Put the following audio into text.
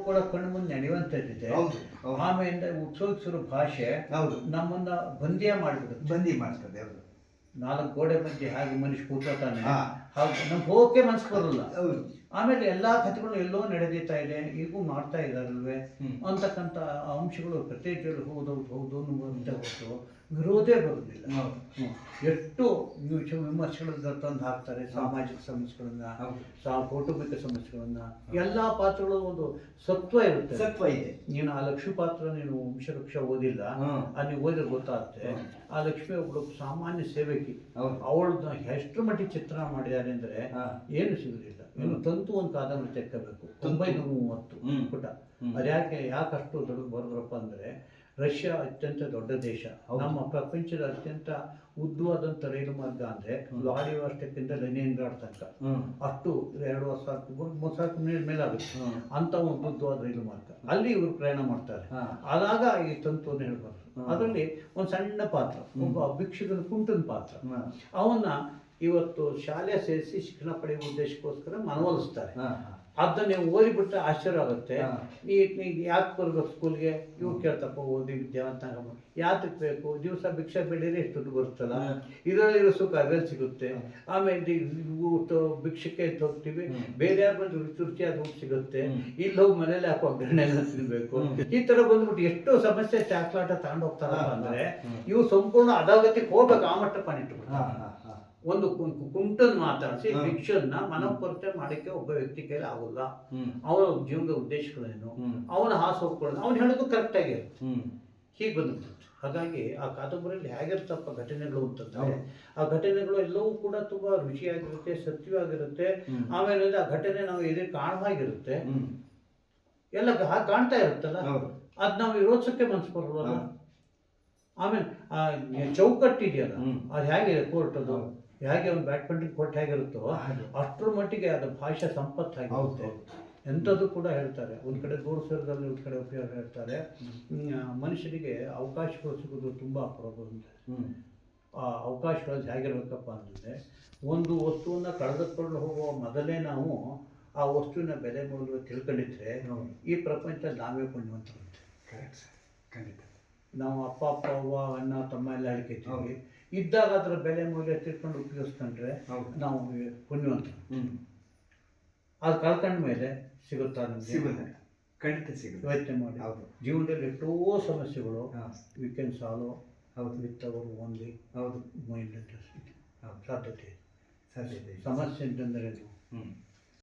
ಕೂಡ ಕಣ್ಣು ಮುಂದೆ ನಡೆಯುವಂಥದ್ದಿದೆ ಹೌದು ಆಮೇಲೆ ಉತ್ಸೋಗಿಸಿರೋ ಭಾಷೆ ಹೌದು. ನಮ್ಮನ್ನ ಬಂದಿಯ ಮಾಡಿಬಿಡುತ್ತೆ. ಬಂದಿ ಮಾಡ್ತದೆ ಹೌದು. ನಾಲ್ಕು ಗೋಡೆ ಮಧ್ಯೆ ಹಾಗೆ ಮನುಷ್ಯ ಕೂತಾನೆ. ಹಾಗೆ ನಮ್ಗೆ ಹೋಗಕ್ಕೆ ಮನ್ಸು ಬರಲ್ಲ. ಹೌದು. ಆಮೇಲೆ ಎಲ್ಲಾ ಕಥೆಗಳು ಎಲ್ಲೋ ನಡೆದೀತಾ ಇದೆ ಈಗೂ ಮಾಡ್ತಾ ಇದಾರಲ್ವೇ? ಅಂತಕ್ಕಂತ ಅಂತಕ್ಕಂಥ ಅಂಶಗಳು ಪ್ರತ್ಯೇಕಗಳು ಹೌದು ಹೌದು ಅಂತ ಹೊರತು ವಿರೋಧೇ ಹ್ಮ್. ಎಷ್ಟು ವಿಮರ್ಶೆ ವಿಮರ್ಶೆಗಳನ್ನ ತಂದು ಹಾಕ್ತಾರೆ ಸಾಮಾಜಿಕ ಸಮಸ್ಯೆಗಳನ್ನ ಕೌಟುಂಬಿಕ ಸಮಸ್ಯೆಗಳನ್ನ ಎಲ್ಲಾ ಪಾತ್ರಗಳು ಒಂದು ಸತ್ವ ಇರುತ್ತೆ. ಸತ್ವ ಇದೆ. ನೀನು ಆ ಲಕ್ಷ್ಮಿ ಪಾತ್ರ ನೀನು ವಂಶವೃಕ್ಷ ಓದಿಲ್ಲ. ಅಲ್ಲಿ ಓದಿದ್ರೆ ಗೊತ್ತಾಗುತ್ತೆ. ಆ ಲಕ್ಷ್ಮಿ ಒಬ್ಬಳು ಸಾಮಾನ್ಯ ಸೇವಕಿ ಅವಳನ್ನ ಎಷ್ಟು ಮಟ್ಟಿಗೆ ಚಿತ್ರಣ ಮಾಡಿದ್ದಾರೆ ಅಂದ್ರೆ. ಏನು ಸಿಗುದಿಲ್ಲ. ಇನ್ನು ತಂತು ಒಂದು ಕಾದಂಬರಿ ತೆಕ್ಕಬೇಕು. ಒಂಬೈನೂರ ಮೂವತ್ತು. ಪುಟ. ಅದ್ಯಾಕೆ ಯಾಕಷ್ಟು ದೊಡ್ಡ ಬರೆದ್ರಪ್ಪ ಅಂದ್ರೆ ರಷ್ಯಾ ಅತ್ಯಂತ ದೊಡ್ಡ ದೇಶ. ನಮ್ಮ ಪ್ರಪಂಚದ ಅತ್ಯಂತ ಉದ್ದವಾದಂಥ ರೈಲು ಮಾರ್ಗ ಅಂದ್ರೆ. ವ್ಲಾಡಿವಾಸ್ಟಕ್ಕಿಂದ ಲೆನಿನ್ಗ್ರಾಡ್ ತನಕ. ಅಷ್ಟು ಎರಡು ವರ್ಷ ಮೂರು ಸಾವಿರ ಮೇಲೆ ಆಗುತ್ತೆ ಅಂತ ಒಂದು ಉದ್ದವಾದ ರೈಲು ಮಾರ್ಗ. ಅಲ್ಲಿ ಇವರು ಪ್ರಯಾಣ ಮಾಡ್ತಾರೆ. ಅದಾಗ ಆದಾಗ ಈ ತಂತುವನ್ನು ಹೇಳ್ಬಾರ್ದು ಅದರಲ್ಲಿ ಒಂದು ಸಣ್ಣ ಪಾತ್ರ ಒಬ್ಬ ಭಿಕ್ಷುಕನ ಕುಂಟನ ಪಾತ್ರ. ಅವನ್ನ ಇವತ್ತು ಶಾಲೆ ಸೇರಿಸಿ ಶಿಕ್ಷಣ ಪಡೆಯುವ ಉದ್ದೇಶಕ್ಕೋಸ್ಕರ ಮನವೊಲಿಸ್ತಾರೆ. ಅದನ್ನ ನೀವು ಓದಿಬಿಟ್ರೆ ಆಶ್ಚರ್ಯ ಆಗುತ್ತೆ. ನೀ ಯಾಕೆ ಬರ್ಬೇಕು ಸ್ಕೂಲ್ಗೆ ಇವು ಕೇಳ್ತಪ್ಪ ಓದಿ ವಿದ್ಯಾವಂತ ಯಾತಕ್ಕೆ ಬೇಕು ದಿವಸ ಭಿಕ್ಷೆ ಬೆಳೀರಿ ಎಷ್ಟು ದುಡ್ಡು ಬರುತ್ತಲ್ಲ. ಇದರಲ್ಲಿರೋ ಸುಖ ಅದ್ರಲ್ಲಿ ಸಿಗುತ್ತೆ. ಆಮೇಲೆ ಊಟ ಭಿಕ್ಷಕ್ಕೆ ಅಂತ ಹೋಗ್ತೀವಿ. ಬೇರೆ ಯಾರು ಬಂದು ರುಚಿ ರುಚಿಯಾದ ಊಟ ಸಿಗುತ್ತೆ ಇಲ್ಲಿ ಹೋಗಿ ಮನೇಲಿ ಹಾಕೋ ಒಗ್ಗರಣೆ ಎಲ್ಲ ತಿನ್ಬೇಕು ಈ ತರ ಬಂದ್ಬಿಟ್ಟು ಎಷ್ಟೋ ಸಮಸ್ಯೆ ಚಾಕ್ಲಾಟ ತಗೊಂಡು ಹೋಗ್ತಾರ ಅಂದ್ರೆ. ಇವು ಸಂಪೂರ್ಣ ಅದಾಗತಿಗೆ ಹೋಗ್ಬೇಕು ಆ ಮಟ್ಟ ಹಾ. ಒಂದು ಕುಂಟನ್ ಮಾತಾಡಿಸಿ. ಭಿಕ್ಷನ್ನ ಮನೋಪರಿಚಯ ಮಾಡಕ್ಕೆ ಒಬ್ಬ ವ್ಯಕ್ತಿ ಕೈಲಿ ಆಗೋಲ್ಲ. ಅವನ ಜೀವನದ ಉದ್ದೇಶಗಳೇನು ಅವನ ಅವನ ಹಾಸೋಕ್ಕೊಳ್ಳೋದು ಅವ್ನು ಹೇಳೋದು ಕರೆಕ್ಟ್ ಆಗಿರುತ್ತೆ ಹೀಗೆ ಬಂದ್ಬಿಟ್ಟು ಹಾಗಾಗಿ ಆ ಕಾದಂಬರಿಯಲ್ಲಿ ಹೇಗಿರ್ತಪ್ಪ ಘಟನೆಗಳು ಅಂತಂದ್ರೆ ಆ ಘಟನೆಗಳು ಎಲ್ಲವೂ ಕೂಡ ತುಂಬಾ ರುಚಿಯಾಗಿರುತ್ತೆ ಸತ್ಯವಾಗಿರುತ್ತೆ. ಆಮೇಲೆ ಆ ಘಟನೆ ನಾವು ಎದುರು ಕಾಣವಾಗಿರುತ್ತೆ. ಎಲ್ಲ ಕಾಣ್ತಾ ಇರುತ್ತಲ್ಲ? ಅದ್ ನಾವು ವಿರೋಧಿಸಕ್ಕೆ ಮನ್ಸು ಬರೋಲ್ಲ ಹೌದು. ಆಮೇಲೆ ಆ ಚೌಕಟ್ಟಿದೆಯಲ್ಲ. ಅದು ಹೇಗಿದೆ ಕೋರ್ಟ್ ಅದು. ಹೇಗೆ ಒಂದು ಬ್ಯಾಡ್ಮಿಂಟನ್ ಕೋರ್ಟ್ ಹೇಗಿರುತ್ತೋ ಹಾಗೆ. ಅಷ್ಟರ ಮಟ್ಟಿಗೆ ಅದು ಭಾಷೆ ಸಂಪತ್ತಾಗಿರುತ್ತೆ. ಎಂಥದ್ದು ಕೂಡ ಹೇಳ್ತಾರೆ ಒಂದು ಕಡೆ ದೂರಸ್ವರದಲ್ಲಿ ಒಂದು ಕಡೆ ಉಪಯೋಗ ಹೇಳ್ತಾರೆ ಮನುಷ್ಯನಿಗೆ ಅವಕಾಶಗಳು ಸಿಗೋದು ತುಂಬ ಅಪರೂಪ. ಆ ಅವಕಾಶಗಳು ಹೇಗಿರ್ಬೇಕಪ್ಪ ಅಂತಂದರೆ ಒಂದು ವಸ್ತುವನ್ನು ಕಳೆದುಕೊಂಡು ಹೋಗುವ ಮೊದಲೇ ನಾವು ಆ ವಸ್ತುವಿನ ಬೆಲೆ ಮೌಲ್ಯ ತಿಳ್ಕೊಂಡಿದ್ರೆ. ಈ ಪ್ರಪಂಚ ನಾವೇ ಕೊಂಡು Correct ಖಂಡಿತ ನಾವು ಅಪ್ಪ ಅಪ್ಪ ಅವ್ವ ಎಲ್ಲ ಇದ್ದಾಗ ಅದರ ಬೆಲೆ ಮೌಲ್ಯ ತಿಳ್ಕೊಂಡು ಉಪಯೋಗಿಸ್ಕೊಂಡ್ರೆ. ನಾವು ಪುಣ್ಯವಂತ. ಅದು ಕಳ್ಕೊಂಡ ಮೇಲೆ ಸಿಗುತ್ತಾ ನಮಗೆ? ಸಿಗುತ್ತದೆ ಖಂಡಿತ ಸಿಗುತ್ತೆ. ಯೋಚನೆ ಮಾಡಿ. ಹೌದು. ಜೀವನದಲ್ಲಿ ಎಷ್ಟೋ ಸಮಸ್ಯೆಗಳು ವೀಕೆಂಡ್ ವಿ ಕ್ಯಾನ್ ಸಾಲ್ವ್ ಹೌದು. ವಿತ್ ಅವರ್ ಓನ್ಲಿ ಹೌದು. ಮೈಂಡ್ ಸಾಧ್ಯತೆ. ಸಾಧ್ಯತೆ ಸಮಸ್ಯೆ ಅಂತಂದ್ರೆ ಹ್ಮ್.